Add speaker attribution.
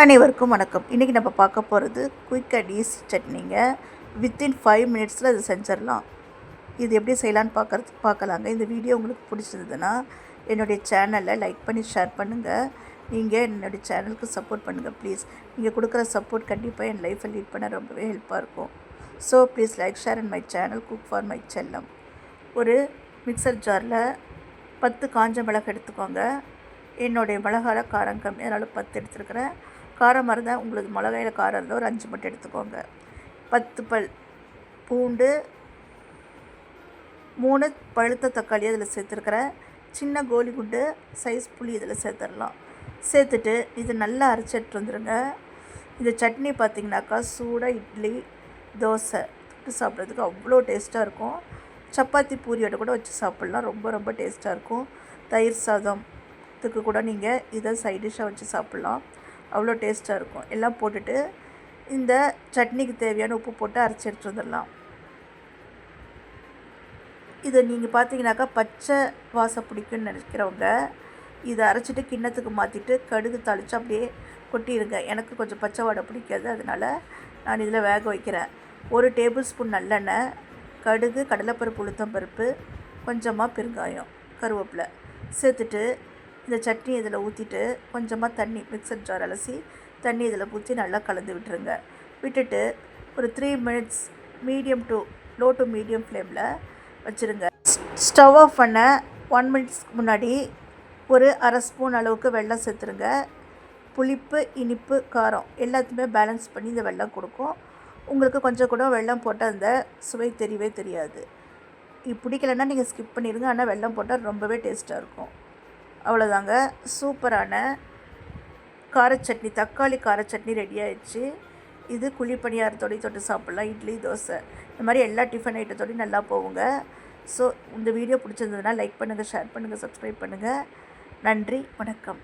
Speaker 1: அனைவருக்கும் வணக்கம். இன்றைக்கி நம்ம பார்க்க போகிறது குயிக் அண்ட் ஈஸி சட்னிங்க. வித்தின் ஃபைவ் மினிட்ஸில் அது செஞ்சிடலாம். இது எப்படி செய்யலான்னு பார்க்கறது பார்க்கலாங்க. இந்த வீடியோ உங்களுக்கு பிடிச்சிருந்ததுன்னா என்னுடைய சேனலை லைக் பண்ணி ஷேர் பண்ணுங்கள் நீங்கள் என்னுடைய சேனலுக்கு சப்போர்ட் பண்ணுங்கள் ப்ளீஸ் நீங்கள் கொடுக்குற சப்போர்ட் கண்டிப்பாக என் லைஃப்பை லீட் பண்ண ரொம்பவே ஹெல்ப்பாக இருக்கும். So please like share and my channel cook for my செல்லம். ஒரு மிக்சர் ஜாரில் பத்து காஞ்ச மிளகு எடுத்துக்கோங்க. என்னுடைய மிளகால காரம் கம்மி அதனால் பத்து எடுத்துருக்கிறேன். காரம் இருந்தால் உங்களுக்கு மிளகாயில் காரம் இருந்தால் ஒரு அஞ்சு மட்டும் எடுத்துக்கோங்க. பத்து பல் பூண்டு மூணு பழுத்த தக்காளி அதில் சேர்த்துருக்குறேன். சின்ன கோலி குண்டு சைஸ் புளி இதில் சேர்த்துடலாம். சேர்த்துட்டு இது நல்லா அரைச்சிட்டு வந்துடுங்க இந்த சட்னி பார்த்திங்கனாக்கா சூடாக இட்லி தோசை தொட்டு சாப்பிட்றதுக்கு அவ்வளோ டேஸ்ட்டாக இருக்கும். சப்பாத்தி பூரியோட கூட வச்சு சாப்பிட்லாம். ரொம்ப ரொம்ப டேஸ்ட்டாக இருக்கும். தயிர் சாதம் இதுக்கு கூட நீங்கள் இதை சைட் டிஷ்ஷாக வச்சு சாப்பிட்லாம். அவ்வளோ டேஸ்ட்டாக இருக்கும். எல்லாம் போட்டுட்டு இந்த சட்னிக்கு தேவையான உப்பு போட்டு அரைச்சி எடுத்து வந்துடலாம் இதை நீங்கள் பார்த்தீங்கன்னாக்கா பச்சை வாசம் பிடிக்கும்னு நினைக்கிறவங்க இதை அரைச்சிட்டு கிண்ணத்துக்கு மாற்றிட்டு கடுகு தாளித்து அப்படியே கொட்டிடுங்க எனக்கு கொஞ்சம் பச்சை வாடை பிடிக்காது அதனால் நான் இதில் வேக வைக்கிறேன். ஒரு டேபிள் ஸ்பூன் நல்லெண்ணெய் கடுகு கடலைப்பருப்பு உளுத்தம்பருப்பு கொஞ்சமாக பெருங்காயம் கருவேப்பிலை சேர்த்துட்டு இந்த சட்னி இதில் ஊற்றிட்டு கொஞ்சமாக தண்ணி மிக்சர் ஜார் அலசி தண்ணி இதில் ஊற்றி நல்லா கலந்து விட்டுருங்க. விட்டுட்டு ஒரு three minutes medium to low to medium ஃப்ளேமில் வச்சுருங்க. ஸ்டவ் ஆஃப் பண்ண ஒன் மினிட்ஸ்க்கு முன்னாடி ஒரு அரை ஸ்பூன் அளவுக்கு வெள்ளம் சேர்த்துருங்க. புளிப்பு இனிப்பு காரம் எல்லாத்தையுமே பேலன்ஸ் பண்ணி இந்த வெள்ளம் கொடுக்கும். உங்களுக்கு கொஞ்சம் கூட வெள்ளம் போட்டால் அந்த சுவை தெரியவே தெரியாது. இது பிடிக்கலன்னா நீங்கள் ஸ்கிப் பண்ணிடுங்க ஆனால் வெள்ளம் போட்டால் ரொம்பவே டேஸ்ட்டாக இருக்கும். அவ்வளோதாங்க சூப்பரான காரச்சட்னி தக்காளி காரச்சட்னி ரெடி ஆயிடுச்சு. இது குழி தொட்டு சாப்பிட்லாம். இட்லி தோசை. இந்த மாதிரி எல்லா டிஃபன் ஐட்டத்தோடையும் நல்லா போகுங்க. ஸோ இந்த வீடியோ பிடிச்சிருந்ததுன்னா லைக் பண்ணுங்கள் ஷேர் பண்ணுங்கள் சப்ஸ்கிரைப் பண்ணுங்கள் நன்றி வணக்கம்.